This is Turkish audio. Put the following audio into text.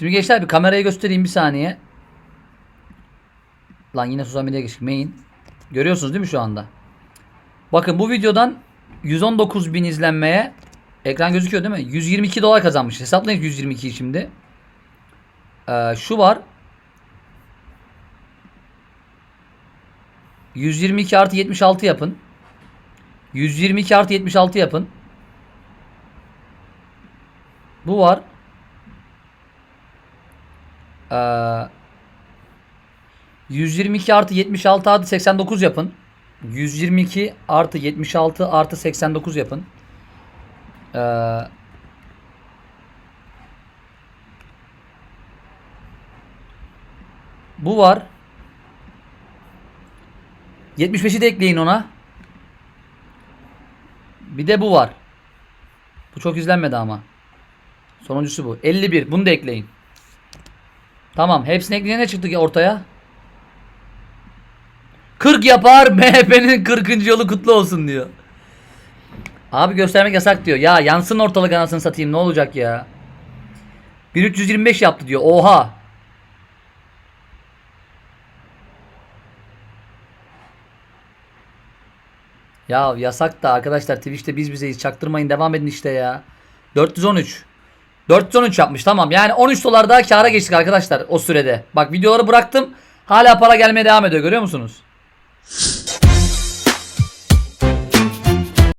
Şimdi gençler bir kamerayı göstereyim bir saniye. Lan yine sosyal medyaya geçtik. Main. Görüyorsunuz değil mi şu anda? Bakın bu videodan 119 bin izlenmeye ekran gözüküyor değil mi? 122 dolar kazanmış. Hesaplayın 122'yi şimdi. Ee, şu var. 122 artı 76 yapın. 122 artı 76 yapın. Bu var. Ee, 122 artı 76 artı 89 yapın. 122 artı 76 artı 89 yapın. Ee, bu var. 75'i de ekleyin ona. Bir de bu var. Bu çok izlenmedi ama. Sonuncusu bu. 51. Bunu da ekleyin. Tamam. Hepsini ekleyince ne çıktı ki ortaya? 40 yapar. MHP'nin 40. yolu kutlu olsun diyor. Abi göstermek yasak diyor. Ya yansın ortalık anasını satayım ne olacak ya. 1325 yaptı diyor. Oha. Ya yasak da arkadaşlar Twitch'te biz bizeyiz. Çaktırmayın devam edin işte ya. 413. 413 yapmış tamam. Yani 13 dolar daha kâra geçtik arkadaşlar o sürede. Bak videoları bıraktım. Hala para gelmeye devam ediyor görüyor musunuz?